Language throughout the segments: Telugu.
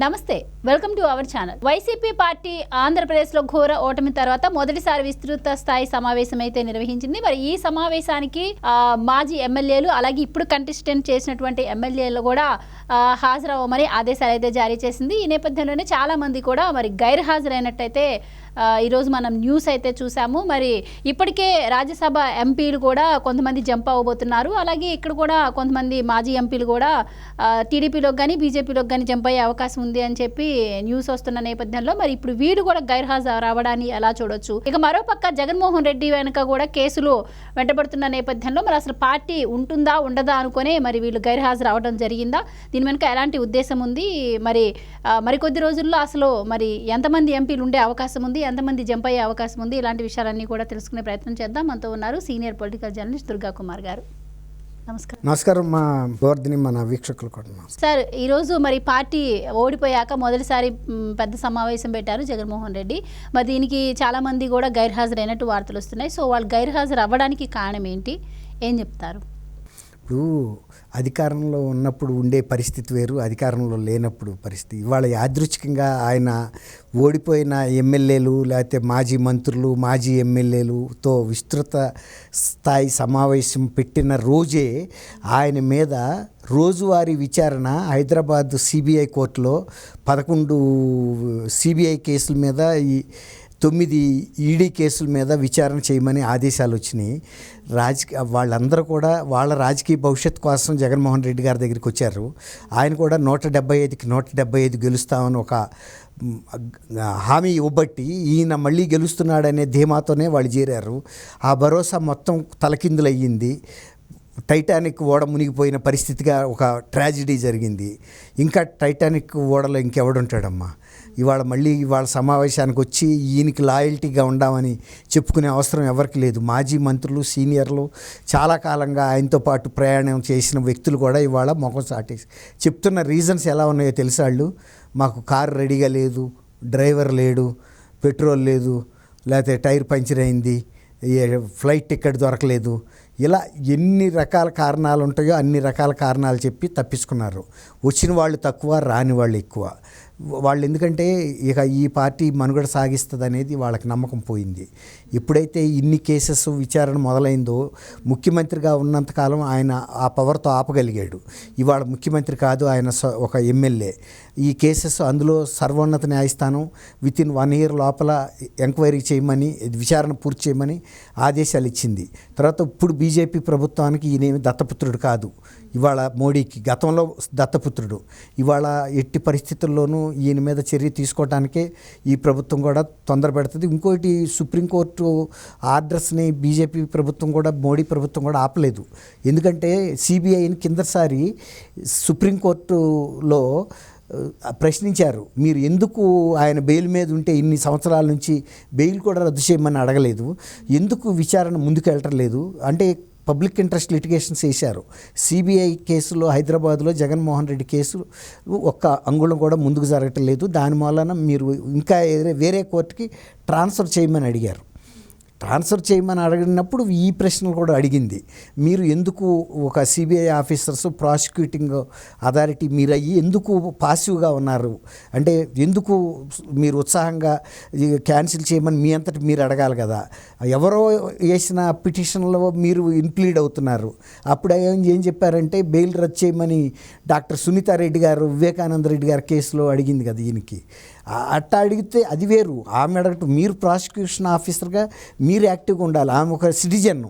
నమస్తే welcome to our channel. YCP party ఆంధ్రప్రదేశ్లో ఘోర ఓటమి తర్వాత మొదటిసారి విస్తృత స్థాయి సమావేశం అయితే నిర్వహించింది. మరి ఈ సమావేశానికి మాజీ ఎమ్మెల్యేలు అలాగే ఇప్పుడు కంటెస్టెంట్ చేసినటువంటి ఎమ్మెల్యేలు కూడా హాజరవ్వమని ఆదేశాలు అయితే జారీ చేసింది. ఈ నేపథ్యంలోనే చాలా మంది కూడా మరి గైర్ హాజరైనట్టయితే ఈరోజు మనం న్యూస్ అయితే చూసాము. మరి ఇప్పటికే రాజ్యసభ ఎంపీలు కూడా కొంతమంది జంప్ అవ్వబోతున్నారు. అలాగే ఇక్కడ కూడా కొంతమంది మాజీ ఎంపీలు కూడా టీడీపీలోకి కానీ బీజేపీలోకి కానీ జంప్ అయ్యే అవకాశం ఉంది అని చెప్పి న్యూస్ వస్తున్న నేపథ్యంలో మరి ఇప్పుడు వీడు కూడా గైర్హాజరు రావడాన్ని ఎలా చూడొచ్చు? ఇక మరోపక్క జగన్మోహన్ రెడ్డి వెనుక కూడా కేసులు వెంటబడుతున్న నేపథ్యంలో మరి అసలు పార్టీ ఉంటుందా ఉండదా అనుకునే మరి వీళ్ళు గైర్హాజరు అవడం జరిగిందా? దీని వెనుక ఎలాంటి ఉద్దేశం ఉంది? మరి మరికొద్ది రోజుల్లో అసలు మరి ఎంతమంది ఎంపీలు ఉండే అవకాశం ఉంది? ఎంతమంది జంప్ అయ్యే అవకాశం ఉంది. ఇలాంటి విషయాలన్నీ కూడా తెలుసుకునే ప్రయత్నం చేద్దాం. మనతో ఉన్నారు senior political journalist Durga Kumar గారు. నమస్కారం. నమస్కారం. మా మన వీక్షకులు కూడా. సార్ ఈరోజు మరి పార్టీ ఓడిపోయాక మొదటిసారి పెద్ద సమావేశం పెట్టారు జగన్మోహన్ రెడ్డి. మరి దీనికి చాలామంది కూడా గైర్హాజరైనట్టు వార్తలు వస్తున్నాయి. సో వాళ్ళు గైర్హాజరు అవ్వడానికి కారణం ఏంటి? ఏం చెప్తారు? ఇప్పుడు అధికారంలో ఉన్నప్పుడు ఉండే పరిస్థితి వేరు అధికారంలో లేనప్పుడు పరిస్థితి. ఇవాళ యాదృచ్ఛికంగా ఆయన ఓడిపోయిన ఎమ్మెల్యేలు లేకపోతే మాజీ మంత్రులు మాజీ ఎమ్మెల్యేలుతో విస్తృత స్థాయి సమావేశం పెట్టిన రోజే ఆయన మీద రోజువారీ విచారణ హైదరాబాద్ సిబిఐ కోర్టులో పదకొండు సిబిఐ కేసుల మీద ఈ తొమ్మిది ఈడీ కేసుల మీద విచారణ చేయమని ఆదేశాలు వచ్చినాయి. రాజకీయ వాళ్ళందరూ కూడా వాళ్ళ రాజకీయ భవిష్యత్తు కోసం జగన్మోహన్ రెడ్డి గారి దగ్గరికి వచ్చారు. ఆయన కూడా నూట డెబ్బై ఐదుకి నూట డెబ్బై ఐదు గెలుస్తామని ఒక హామీ ఇవ్వబట్టి ఈయన మళ్ళీ గెలుస్తున్నాడనే ధీమాతోనే వాళ్ళు చేరారు. ఆ భరోసా మొత్తం తలకిందులయ్యింది. టైటానిక్ ఓడ మునిగిపోయిన పరిస్థితిగా ఒక ట్రాజిడీ జరిగింది. ఇంకా టైటానిక్ ఓడలో ఇంకెవడుంటాడమ్మా? ఇవాళ మళ్ళీ ఇవాళ సమావేశానికి వచ్చి ఈయనకి లాయల్టీగా ఉండామని చెప్పుకునే అవసరం ఎవరికి లేదు. మాజీ మంత్రులు సీనియర్లు చాలా కాలంగా ఆయనతో పాటు ప్రయాణం చేసిన వ్యక్తులు కూడా ఇవాళ ముఖం సాటేసి చెప్తున్న రీజన్స్ ఎలా ఉన్నాయో తెలిసాళ్ళు వాళ్ళు? మాకు కారు రెడీగా లేదు డ్రైవర్ లేడు పెట్రోల్ లేదు లేకపోతే టైర్ పంచర్ అయింది ఫ్లైట్ టికెట్ దొరకలేదు. ఇలా ఎన్ని రకాల కారణాలు ఉంటాయో అన్ని రకాల కారణాలు చెప్పి తప్పించుకున్నారు. వచ్చిన వాళ్ళు తక్కువ రాని వాళ్ళు ఎక్కువ. వాళ్ళు ఎందుకంటే ఇక ఈ పార్టీ మనుగడ సాగిస్తుంది అనేది వాళ్ళకి నమ్మకం పోయింది. ఎప్పుడైతే ఇన్ని కేసెస్ విచారణ మొదలైందో ముఖ్యమంత్రిగా ఉన్నంతకాలం ఆయన ఆ పవర్తో ఆపగలిగాడు. ఇవాళ ముఖ్యమంత్రి కాదు ఆయన ఒక ఎమ్మెల్యే. ఈ కేసెస్ అందులో సర్వోన్నత న్యాయస్థానం విత్ ఇన్ వన్ ఇయర్ లోపల ఎంక్వైరీ చేయమని విచారణ పూర్తి చేయమని ఆదేశాలు ఇచ్చింది తర్వాత ఇప్పుడు బీజేపీ ప్రభుత్వానికి ఈయనేమి దత్తపుత్రుడు కాదు. ఇవాళ మోడీకి గతంలో దత్తపుత్రుడు. ఇవాళ ఎట్టి పరిస్థితుల్లోనూ ఈయన మీద చర్య తీసుకోవడానికే ఈ ప్రభుత్వం కూడా తొందర పెడుతుంది ఇంకోటి సుప్రీంకోర్టు ఆర్డర్స్ని బీజేపీ ప్రభుత్వం కూడా మోడీ ప్రభుత్వం కూడా ఆపలేదు. ఎందుకంటే సిబిఐని కిందసారి సుప్రీంకోర్టులో ప్రశ్నించారు. మీరు ఎందుకు ఆయన బెయిల్ మీద ఉంటే ఇన్ని సంవత్సరాల నుంచి బెయిల్ కూడా రద్దు చేయమని అడగలేదు. ఎందుకు విచారణ ముందుకు వెళ్ళటం లేదు అంటే పబ్లిక్ ఇంట్రెస్ట్ లిటిగేషన్స్ వేశారు సిబిఐ కేసులో హైదరాబాద్లో జగన్మోహన్ రెడ్డి కేసు ఒక్క అంగుళం కూడా ముందుకు జరగటం లేదు. దాని వలన మీరు ఇంకా వేరే- వేరే కోర్టుకి ట్రాన్స్ఫర్ చేయమని అడిగారు. ట్రాన్స్ఫర్ చేయమని అడిగినప్పుడు ఈ ప్రశ్నలు కూడా అడిగింది. మీరు ఎందుకు ఒక సిబిఐ ఆఫీసర్స్ ప్రాసిక్యూటింగ్ అథారిటీ మీరు అయ్యి ఎందుకు పాసివ్గా ఉన్నారు? అంటే ఎందుకు మీరు ఉత్సాహంగా క్యాన్సిల్ చేయమని మీ అంతటి మీరు అడగాలి కదా. ఎవరో వేసిన పిటిషన్లో మీరు ఇన్క్లూడ్ అవుతున్నారు. అప్పుడు ఏం చెప్పారంటే బెయిల్ రద్దు చేయమని డాక్టర్ సునీతారెడ్డి గారు వివేకానంద రెడ్డి గారి కేసులో అడిగింది కదా దీనికి అట్ట అడిగితే అది వేరు. ఆమె అడగటం మీరు ప్రాసిక్యూషన్ ఆఫీసర్గా మీరు యాక్టివ్గా ఉండాలి. ఆమె ఒక సిటిజన్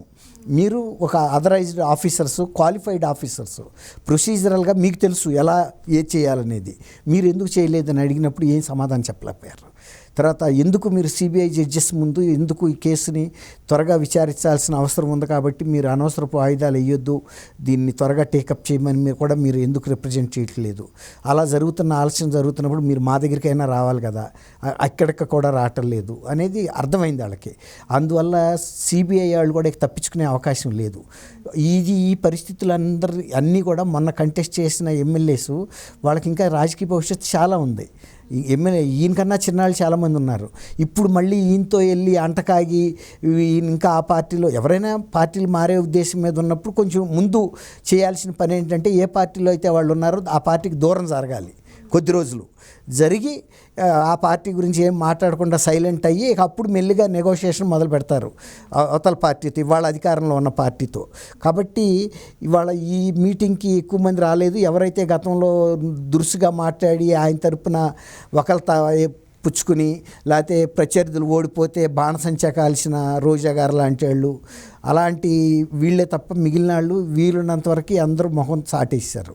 మీరు ఒక అథరైజ్డ్ ఆఫీసర్స్ క్వాలిఫైడ్ ఆఫీసర్స్ ప్రొసీజరల్గా మీకు తెలుసు ఎలా ఏ చేయాలనేది. మీరు ఎందుకు చేయలేదని అడిగినప్పుడు ఏం సమాధానం చెప్పలేకపోయారు. తర్వాత ఎందుకు మీరు సిబిఐ జడ్జెస్ ముందు ఎందుకు ఈ కేసుని త్వరగా విచారించాల్సిన అవసరం ఉంది కాబట్టి మీరు అనవసరపు ఆయుధాలు వేయొద్దు దీన్ని త్వరగా టేకప్ చేయమని మీరు కూడా మీరు ఎందుకు రిప్రజెంట్ చేయట్లేదు? అలా జరుగుతున్న ఆలస్యం జరుగుతున్నప్పుడు మీరు మా దగ్గరికైనా రావాలి కదా అక్కడికి కూడా రావటం లేదు అనేది అర్థమైంది వాళ్ళకి. అందువల్ల సిబిఐ వాళ్ళు కూడా తప్పించుకునే అవకాశం లేదు. ఇది ఈ పరిస్థితులు అందరి అన్నీ కూడా మొన్న కంటెస్ట్ చేసిన ఎమ్మెల్యేస్ వాళ్ళకి ఇంకా రాజకీయ భవిష్యత్తు చాలా ఉంది. ఎమ్మెల్యే ఈయనకన్నా చిన్నాళ్ళు చాలామంది ఉన్నారు. ఇప్పుడు మళ్ళీ ఈయనతో వెళ్ళి అంటకాగి ఈయన ఇంకా ఆ పార్టీలో ఎవరైనా పార్టీలు మారే ఉద్దేశం మీద ఉన్నప్పుడు కొంచెం ముందు చేయాల్సిన పని ఏంటంటే ఏ పార్టీలో అయితే వాళ్ళు ఉన్నారో ఆ పార్టీకి దూరం జరగాలి కొద్ది రోజులు. జరిగి ఆ, పార్టీ గురించి ఏం మాట్లాడకుండా సైలెంట్ అయ్యి అప్పుడు మెల్లిగా నెగోషియేషన్ మొదలు పెడతారు. అవతల పార్టీతో ఇవాళ అధికారంలో ఉన్న పార్టీతో కాబట్టి ఇవాళ ఈ మీటింగ్కి ఎక్కువ మంది రాలేదు. ఎవరైతే గతంలో దురుసుగా మాట్లాడి ఆయన తరపున ఒకళ్ళ త పుచ్చుకుని లేకపోతే ప్రత్యర్థులు ఓడిపోతే బాణసంచా కాల్చిన రోజా గారు లాంటి వాళ్ళు అలాంటి వీళ్ళే తప్ప మిగిలిన వాళ్ళు వీలున్నంతవరకు అందరూ మొహం చాటేశారు.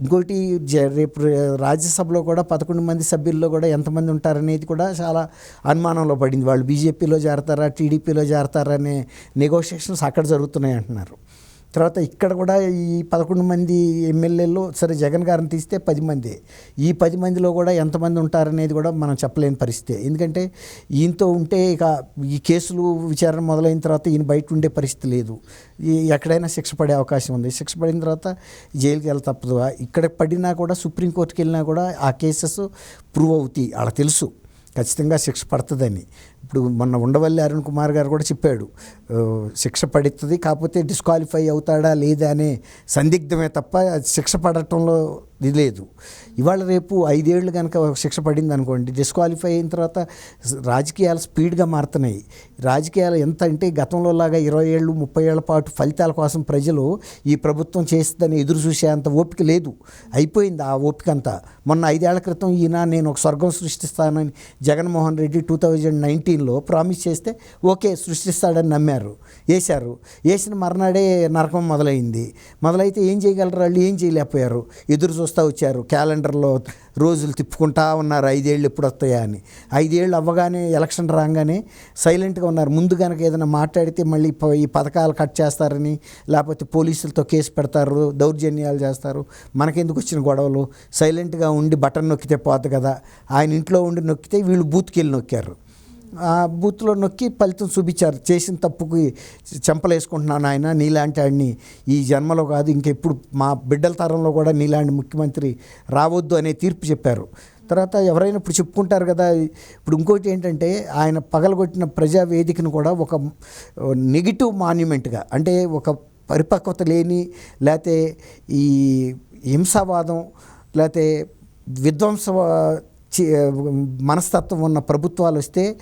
ఇంకోటి జ- రేపు రాజ్యసభలో కూడా పదకొండు మంది సభ్యుల్లో కూడా ఎంతమంది ఉంటారనేది కూడా చాలా అనుమానంలో పడింది. వాళ్ళు బీజేపీలో చేరతారా టీడీపీలో చేరతారా అనే నెగోషియేషన్స్ అక్కడ జరుగుతున్నాయి అంటున్నారు. తర్వాత ఇక్కడ కూడా ఈ పదకొండు మంది ఎమ్మెల్యేలు సరే జగన్ గారిని తీస్తే పది మంది. ఈ పది మందిలో కూడా ఎంతమంది ఉంటారనేది కూడా మనం చెప్పలేని పరిస్థితి. ఎందుకంటే ఈయనతో ఉంటే ఇక ఈ కేసులు విచారణ మొదలైన తర్వాత ఈయన బయట ఉండే పరిస్థితి లేదు. ఎక్కడైనా శిక్ష పడే అవకాశం ఉంది. శిక్ష పడిన తర్వాత జైలుకి వెళ్ళ తప్పదు. ఇక్కడ పడినా కూడా సుప్రీంకోర్టుకి వెళ్ళినా కూడా ఆ కేసెస్ ప్రూవ్ అవుతాయి. అలా తెలుసు. ఖచ్చితంగా శిక్ష పడుతుందని. ఇప్పుడు మొన్న ఉండవల్లి అరుణ్ కుమార్ గారు కూడా చెప్పాడు శిక్ష పడుతుంది కాకపోతే డిస్క్వాలిఫై అవుతాడా లేదా అనే సందిగ్ధమే తప్ప శిక్ష పడటంలో ఇది లేదు. ఇవాళ రేపు ఐదేళ్ళు కనుక శిక్ష పడింది అనుకోండి డిస్క్వాలిఫై అయిన తర్వాత రాజకీయాలు స్పీడ్గా మారుతున్నాయి. రాజకీయాలు ఎంత అంటే గతంలో లాగా ఇరవై ఏళ్ళు ముప్పై ఏళ్ళ పాటు ఫలితాల కోసం ప్రజలు ఈ ప్రభుత్వం చేస్తుందని ఎదురు చూసే అంత ఓపిక లేదు. అయిపోయింది ఆ ఓపిక అంతా మొన్న ఐదేళ్ళ క్రితం ఈయన నేను ఒక స్వర్గం సృష్టిస్తానని జగన్మోహన్ రెడ్డి టూ థౌజండ్ నైన్టీన్లో ప్రామిస్ చేస్తే ఓకే సృష్టిస్తాడని నమ్మారు. వేశారు వేసిన మర్నాడే నరకం మొదలైంది. మొదలైతే ఏం చేయగలరు వాళ్ళు? ఏం చేయలేకపోయారు? ఎదురు చూస్తూ వచ్చారు. క్యాలెండర్లో రోజులు తిప్పుకుంటా ఉన్నారు. ఐదేళ్ళు ఎప్పుడు వస్తాయా అని. ఐదేళ్ళు అవ్వగానే ఎలక్షన్ రాగానే సైలెంట్గా ఉన్నారు. ముందు కనుక ఏదైనా మాట్లాడితే మళ్ళీ ఈ పథకాలు కట్ చేస్తారని లేకపోతే పోలీసులతో కేసు పెడతారు దౌర్జన్యాలు చేస్తారు. మనకెందుకు వచ్చిన గొడవలు? సైలెంట్గా ఉండి బటన్ నొక్కితే పోద్ది కదా. ఆయన ఇంట్లో ఉండి నొక్కితే వీళ్ళు బూత్కి వెళ్ళి నొక్కారు. బూత్లో నొక్కి ఫలితం చూపించారు. చేసిన తప్పుకి చెంపలేసుకుంటున్నాను ఆయన. నీలాంటి ఆడిని ఈ జన్మలో కాదు ఇంకెప్పుడు మా బిడ్డల తరంలో కూడా నీలాంటి ముఖ్యమంత్రి రావద్దు అనే తీర్పు చెప్పారు. తర్వాత ఎవరైనా ఇప్పుడు చెప్పుకుంటారు కదా ఇప్పుడు ఇంకోటి ఏంటంటే ఆయన పగలగొట్టిన ప్రజా వేదికను కూడా ఒక నెగిటివ్ మాన్యుమెంట్గా అంటే ఒక పరిపక్వత లేని లేకపోతే ఈ హింసావాదం లేకపోతే విధ్వంస మనస్తత్వం ఉన్న ప్రభుత్వాలు వస్తే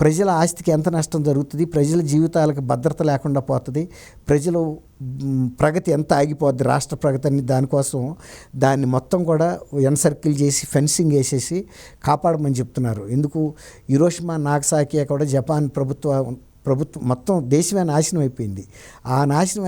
ప్రజల ఆస్తికి ఎంత నష్టం జరుగుతుంది ప్రజల జీవితాలకు భద్రత లేకుండా పోతుంది ప్రజలు ప్రగతి ఎంత ఆగిపోద్ది రాష్ట్ర ప్రగతి అని దానికోసం దాన్ని మొత్తం కూడా ఎన్సర్కిల్ చేసి ఫెన్సింగ్ వేసేసి కాపాడమని చెప్తున్నారు. ఎందుకు? ఇరోషిమా నాగసాకియా కూడా జపాన్ ప్రభుత్వ ప్రభుత్వం మొత్తం దేశమే నాశనం అయిపోయింది. ఆ నాశనం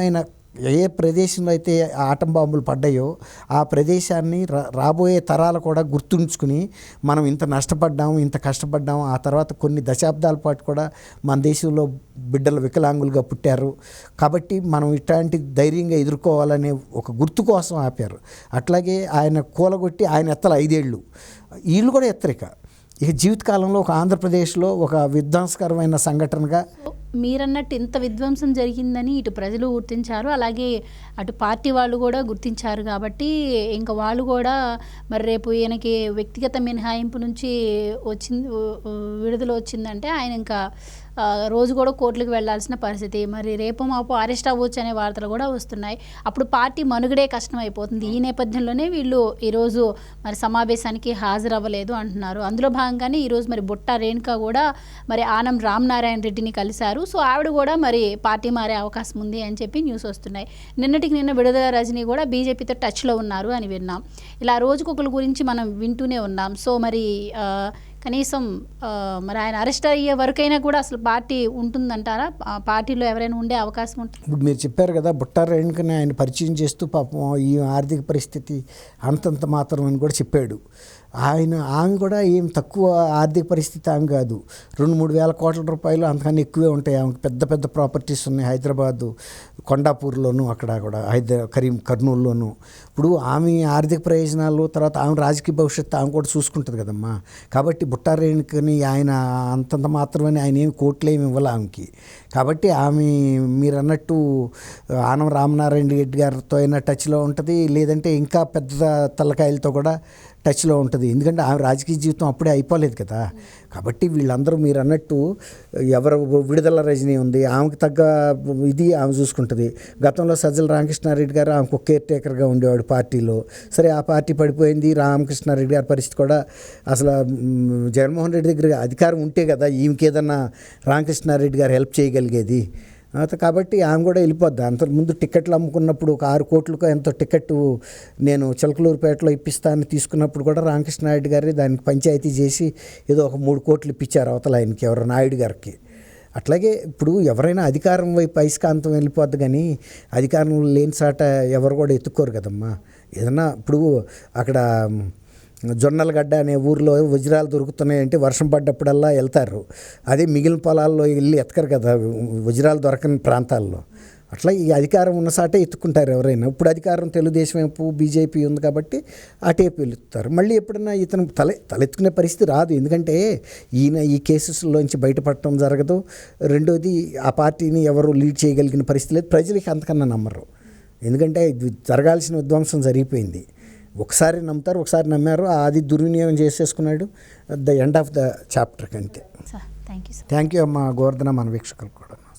ఏ ప్రదేశంలో అయితే ఆ ఆటం బాంబులు పడ్డాయో ఆ ప్రదేశాన్ని రా- రాబోయే తరాలు కూడా గుర్తుంచుకుని మనం ఇంత నష్టపడ్డాము ఇంత కష్టపడ్డాము ఆ తర్వాత కొన్ని దశాబ్దాల పాటు కూడా మన దేశంలో బిడ్డలు వికలాంగులుగా పుట్టారు. కాబట్టి మనం ఇట్లాంటి ధైర్యంగా ఎదుర్కోవాలనే ఒక గుర్తు కోసం ఆపారు. అట్లాగే ఆయన కూలగొట్టి ఆయన ఎత్తలు ఐదేళ్ళు. వీళ్ళు కూడా ఎత్తరిక. ఇక జీవితకాలంలో ఒక ఆంధ్రప్రదేశ్లో ఒక విధ్వంసకరమైన సంఘటనగా మీరన్నట్టు ఇంత విధ్వంసం జరిగిందని ఇటు ప్రజలు గుర్తించారు అలాగే అటు పార్టీ వాళ్ళు కూడా గుర్తించారు కాబట్టి ఇంకా వాళ్ళు కూడా మరి రేపు ఈయనకి వ్యక్తిగత మినహాయింపు నుంచి వచ్చింది విడుదల వచ్చిందంటే ఆయన ఇంకా రోజు కూడా కోర్టులకు వెళ్ళాల్సిన పరిస్థితి. మరి రేపు మాపు అరెస్ట్ అవ్వచ్చు అనే వార్తలు కూడా వస్తున్నాయి. అప్పుడు పార్టీ మనుగడే కష్టం అయిపోతుంది. ఈ నేపథ్యంలోనే వీళ్ళు ఈరోజు మరి సమావేశానికి హాజరవ్వలేదు అంటున్నారు. అందులో భాగంగానే ఈరోజు మరి బుట్ట రేణుక కూడా మరి ఆనం రామనారాయణ రెడ్డిని కలిశారు. సో ఆవిడ కూడా మరి పార్టీ మారే అవకాశం ఉంది అని చెప్పి న్యూస్ వస్తున్నాయి. నిన్నటికి నిన్న విడుదల రజని కూడా బీజేపీతో టచ్లో ఉన్నారు అని విన్నాం. ఇలా రోజుకొకరి గురించి మనం వింటూనే ఉన్నాం. సో మరి కనీసం మరి ఆయన అరెస్ట్ అయ్యే వరకైనా కూడా అసలు పార్టీ ఉంటుందంటారా? ఆ పార్టీలో ఎవరైనా ఉండే అవకాశం ఉంటుంది ఇప్పుడు మీరు చెప్పారు కదా బుట్టారు ఆయన పరిచయం చేస్తూ పాపం ఈ ఆర్థిక పరిస్థితి అంతంత మాత్రం అని కూడా చెప్పాడు. ఆయన ఆమె కూడా ఏం తక్కువ ఆర్థిక పరిస్థితి ఆమె కాదు. రెండు మూడు వేల కోట్ల రూపాయలు అంతకన్నా ఎక్కువే ఉంటాయి. ఆమెకు పెద్ద పెద్ద ప్రాపర్టీస్ ఉన్నాయి హైదరాబాదు. కొండాపూర్లోను అక్కడ కూడా హైదరా కరీం కర్నూలులోను. ఇప్పుడు ఆమె ఆర్థిక ప్రయోజనాలు తర్వాత ఆమె రాజకీయ భవిష్యత్తు ఆమె కూడా చూసుకుంటుంది కదమ్మా. కాబట్టి బుట్టారేణుకని ఆయన అంతంత మాత్రమే ఆయన ఏమి కోట్లు ఏమి ఇవ్వాలి ఆమెకి. కాబట్టి ఆమె మీరు అన్నట్టు ఆనం రామనారాయణ రెడ్డి గారితో అయినా టచ్లో ఉంటుంది లేదంటే ఇంకా పెద్ద తలకాయలతో కూడా టచ్లో ఉంటుంది. ఎందుకంటే ఆమె రాజకీయ జీవితం అప్పుడే అయిపోలేదు కదా. కాబట్టి వీళ్ళందరూ మీరు అన్నట్టు ఎవరు విడుదల రజనీ ఉంది ఆమెకు తగ్గ ఇది ఆమె చూసుకుంటుంది. గతంలో సజ్జల రామకృష్ణారెడ్డి గారు ఆమెకు కేర్ టేకర్గా ఉండేవాడు పార్టీలో. సరే ఆ పార్టీ పడిపోయింది రామకృష్ణారెడ్డి గారి పరిస్థితి కూడా అసలు జగన్మోహన్ రెడ్డి దగ్గర అధికారం ఉంటే కదా ఈమెకేదన్నా రామకృష్ణారెడ్డి గారు హెల్ప్ చేయగలిగేది కాబట్టి ఆమె కూడా వెళ్ళిపోద్ది. అంతకుముందు టికెట్లు అమ్ముకున్నప్పుడు ఒక ఆరు కోట్లకు ఎంతో టికెట్ నేను చిలకలూరుపేటలో ఇప్పిస్తానని తీసుకున్నప్పుడు కూడా రామకృష్ణ నాయుడు గారి దానికి పంచాయతీ చేసి ఏదో ఒక మూడు కోట్లు ఇప్పించారు అవతల ఆయనకి ఎవరో నాయుడు గారికి. అట్లాగే ఇప్పుడు ఎవరైనా అధికారం వైపు అయస్కాంతం వెళ్ళిపోద్ది కానీ అధికారం లేని చాట ఎవరు కూడా ఎత్తుక్కోరు కదమ్మా. ఏదన్నా ఇప్పుడు అక్కడ జొన్నలగడ్డ అనే ఊర్లో వజ్రాలు దొరుకుతున్నాయంటే వర్షం పడ్డప్పుడల్లా వెళ్తారు. అదే మిగిలిన పొలాల్లో వెళ్ళి ఎతకరు కదా వజ్రాలు దొరకని ప్రాంతాల్లో. అట్లా ఈ అధికారం ఉన్న సాటే ఎత్తుకుంటారు ఎవరైనా. ఇప్పుడు అధికారం తెలుగుదేశం వైపు బీజేపీ ఉంది కాబట్టి అటేపు వెళుతారు మళ్ళీ ఎప్పుడన్నా ఇతను తల తలెత్తుకునే పరిస్థితి రాదు. ఎందుకంటే ఈయన ఈ కేసెస్లోంచి బయటపడటం జరగదు. రెండోది ఆ పార్టీని ఎవరు లీడ్ చేయగలిగిన పరిస్థితి లేదు. ప్రజలకి అంతకన్నా నమ్మరు. ఎందుకంటే జరగాల్సిన విధ్వంసం జరిగిపోయింది. ఒకసారి నమ్ముతారు ఒకసారి నమ్మారు. అది దుర్వినియోగం చేసేసుకున్నాడు. The end of the chapter అంతే. థ్యాంక్ యూ అమ్మా. గోవర్ధన మన వీక్షకులు కూడా.